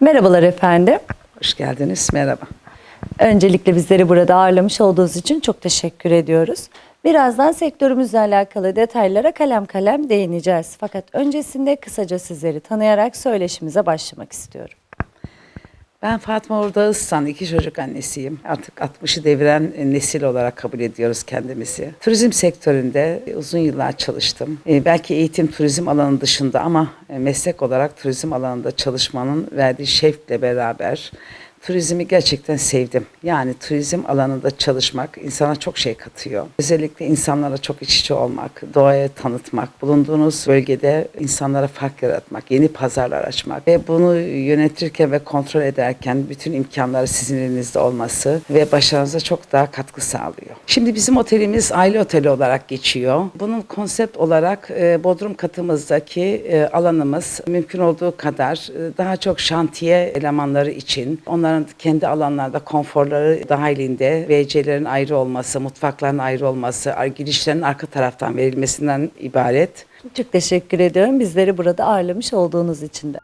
Merhabalar efendim. Hoş geldiniz. Merhaba. Öncelikle bizleri burada ağırlamış olduğunuz için çok teşekkür ediyoruz. Birazdan sektörümüzle alakalı detaylara kalem kalem değineceğiz. Fakat öncesinde kısaca sizleri tanıyarak söyleşimize başlamak istiyorum. Ben Fatma Orda Özsan, iki çocuk annesiyim. Artık 60'ı deviren e, nesil olarak kabul ediyoruz kendimizi. Turizm sektöründe e, uzun yıllar çalıştım. E, Belki eğitim turizm alanı dışında ama meslek olarak turizm alanında çalışmanın verdiği şevkle beraber turizmi gerçekten sevdim. Yani turizm alanında çalışmak insana çok şey katıyor. Özellikle insanlara çok iç içe olmak, doğaya tanıtmak, bulunduğunuz bölgede insanlara fark yaratmak, yeni pazarlar açmak ve bunu yönetirken ve kontrol ederken bütün imkanları sizin elinizde olması ve başarınıza çok daha katkı sağlıyor. Şimdi bizim otelimiz aile oteli olarak geçiyor. Bunun konsept olarak e, Bodrum katımızdaki e, alanımız mümkün olduğu kadar e, daha çok şantiye elemanları için onların kendi alanlarda konforları dahilinde WC'lerin ayrı olması, mutfakların ayrı olması, girişlerin arka taraftan verilmesinden ibaret. Çok teşekkür ediyorum bizleri burada ağırlamış olduğunuz için de.